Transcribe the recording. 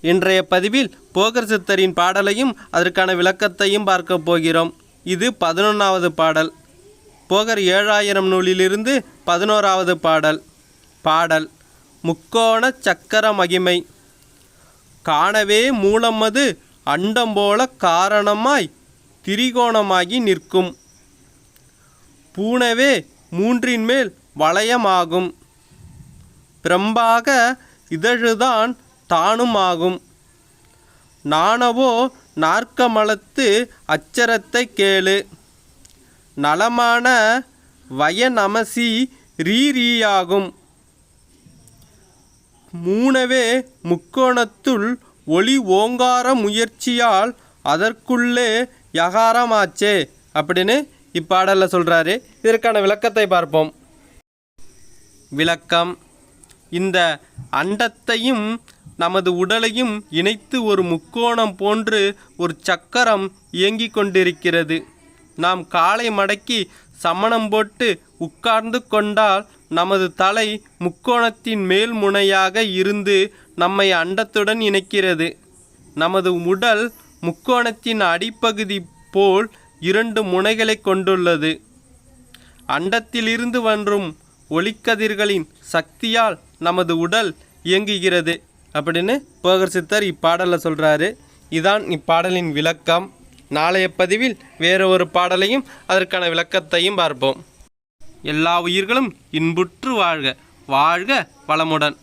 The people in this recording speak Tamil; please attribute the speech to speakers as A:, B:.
A: இன்றைய பதிவில் போகர் சித்தரின் பாடலையும் அதற்கான விளக்கத்தையும் பார்க்க போகிறோம். இது பதினொன்றாவது பாடல். போகர் ஏழாயிரம் நூலிலிருந்து பதினோராவது பாடல். பாடல். முக்கோண சக்கர மகிமை. காணவே மூலமது அண்டம் போல காரணமாய் திரிகோணமாகி நிற்கும். பூனவே மூன்றின் மேல் வளையமாகும். பிரம்பாக இதழுதான் தானுமாகும். நாணவோ நாற்கமலத்து அச்சரத்தை கேளு. நலமான வயநமசி ரீரீயாகும். மூணவே முக்கோணத்துள் ஒளி ஓங்கார முயற்சியால் அதற்குள்ளே யகாரமாச்சே அப்படின்னு இப்பாடலில் சொல்கிறாரு இதற்கான விளக்கத்தை பார்ப்போம். விளக்கம். இந்த அண்டத்தையும் நமது உடலையும் இணைத்து ஒரு முக்கோணம் போன்று ஒரு சக்கரம் இயங்கிக் கொண்டிருக்கிறது. நாம் காலை மடக்கி சமணம் போட்டு உட்கார்ந்து கொண்டால் நமது தலை முக்கோணத்தின் மேல் முனையாக இருந்து நம்மை அண்டத்துடன் இணைக்கிறது. நமது உடல் முக்கோணத்தின் அடிப்பகுதி போல் இரண்டு முனைகளை கொண்டுள்ளது. அண்டத்திலிருந்து வரும் ஒளிக்கதிர்களின் சக்தியால் நமது உடல் இயங்குகிறது. அப்படின்னு போகர் சித்தர் இப்பாடலில் சொல்கிறாரு இதான் இப்பாடலின் விளக்கம். நாளைய பதிவில் வேறு ஒரு பாடலையும் அதற்கான விளக்கத்தையும் பார்ப்போம். எல்லா உயிர்களும் இன்புற்று வாழ்க. வாழ்க வளமுடன்.